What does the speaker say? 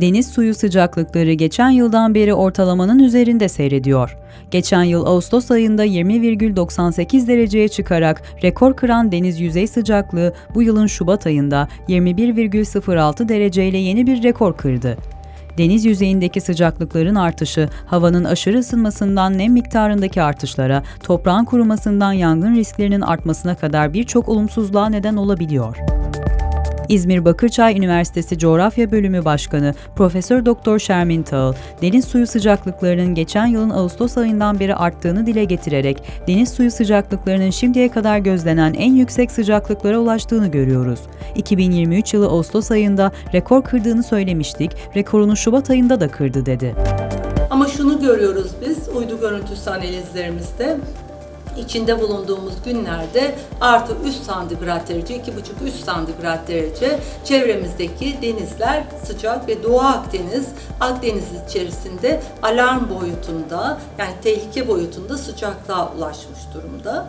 Deniz suyu sıcaklıkları geçen yıldan beri ortalamanın üzerinde seyrediyor. Geçen yıl Ağustos ayında 20,98 dereceye çıkarak rekor kıran deniz yüzey sıcaklığı bu yılın Şubat ayında 21,06 dereceyle yeni bir rekor kırdı. Deniz yüzeyindeki sıcaklıkların artışı, havanın aşırı ısınmasından nem miktarındaki artışlara, toprağın kurumasından yangın risklerinin artmasına kadar birçok olumsuzluğa neden olabiliyor. İzmir Bakırçay Üniversitesi Coğrafya Bölümü Başkanı Profesör Doktor Şermin Tağıl, deniz suyu sıcaklıklarının geçen yılın Ağustos ayından beri arttığını dile getirerek deniz suyu sıcaklıklarının şimdiye kadar gözlenen en yüksek sıcaklıklara ulaştığını görüyoruz. 2023 yılı Ağustos ayında rekor kırdığını söylemiştik, rekorunu Şubat ayında da kırdı dedi. Ama şunu görüyoruz biz uydu görüntüsü analizlerimizde içinde bulunduğumuz günlerde artı 3 santigrat derece, 2,5-3 santigrat derece çevremizdeki denizler sıcak ve Doğu Akdeniz, Akdeniz içerisinde alarm boyutunda yani tehlike boyutunda sıcaklığa ulaşmış durumda.